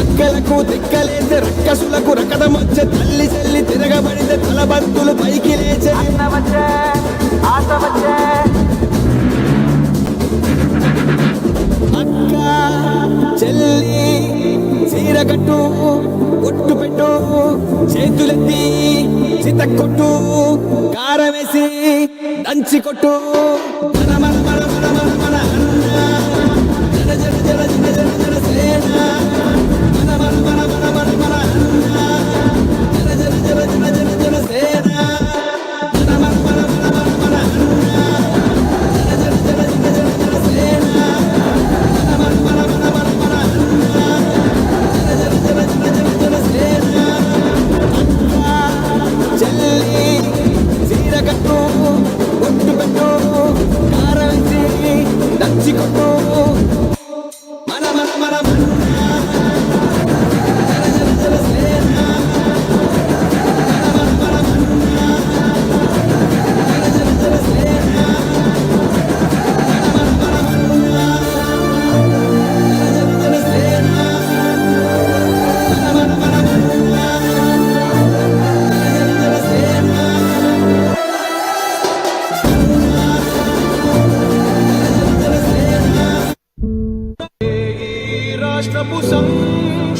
అక్కలకు తిక్కలేసే రక్కసులకు రకటమొచ్చే తల్లి చెల్లి తిరగబడితే తలబంతులు పైకి లేచే. అక్క చెల్లి చీర కట్టు ఒట్టు పెట్టు చేతులెత్తి చిత కొట్టు కారం వేసి దంచి కొట్టు. మన మన మన మన మన మన మన మన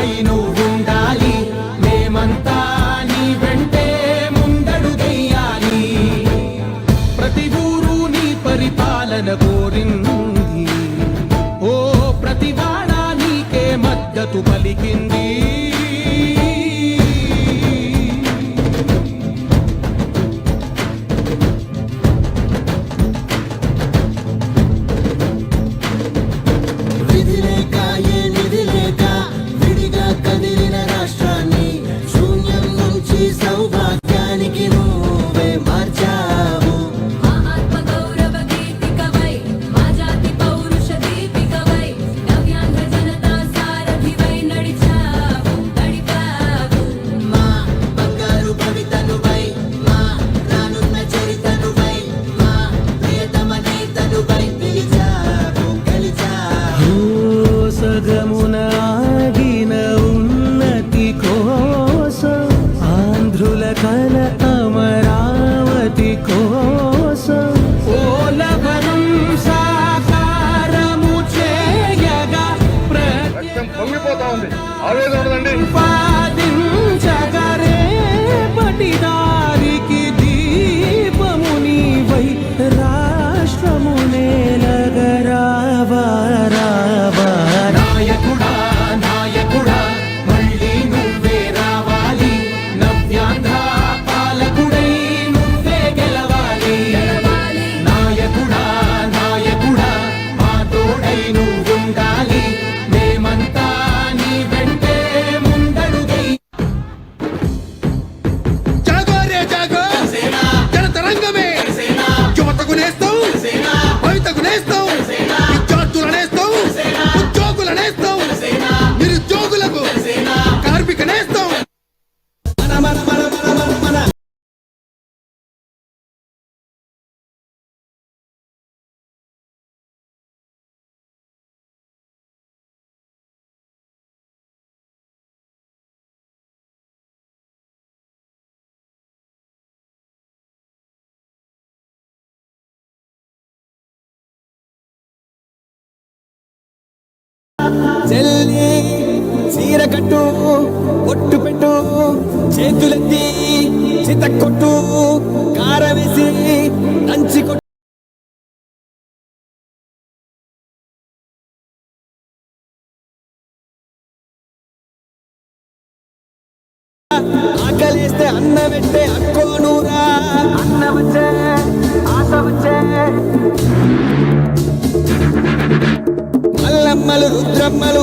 తోడై నువ్వుండాలి. మేమంతా నీ వెంటే ప్రతి ఊరు నీ పరిపాలన కోరింది. ఓ ప్రతి నీకే మద్దతు పలికింది. చెల్లి చీర కట్టు ఒట్టు పెట్టు చేతులెత్తి చిత కొట్టు కారం వేసి దంచి కొట్టు. ఆకలేస్తే అన్న పెట్టే అక్కోనూరా అన్న వచ్చే ఆశ వచ్చే. మల్లమ్మలు రుద్రమ్మలు.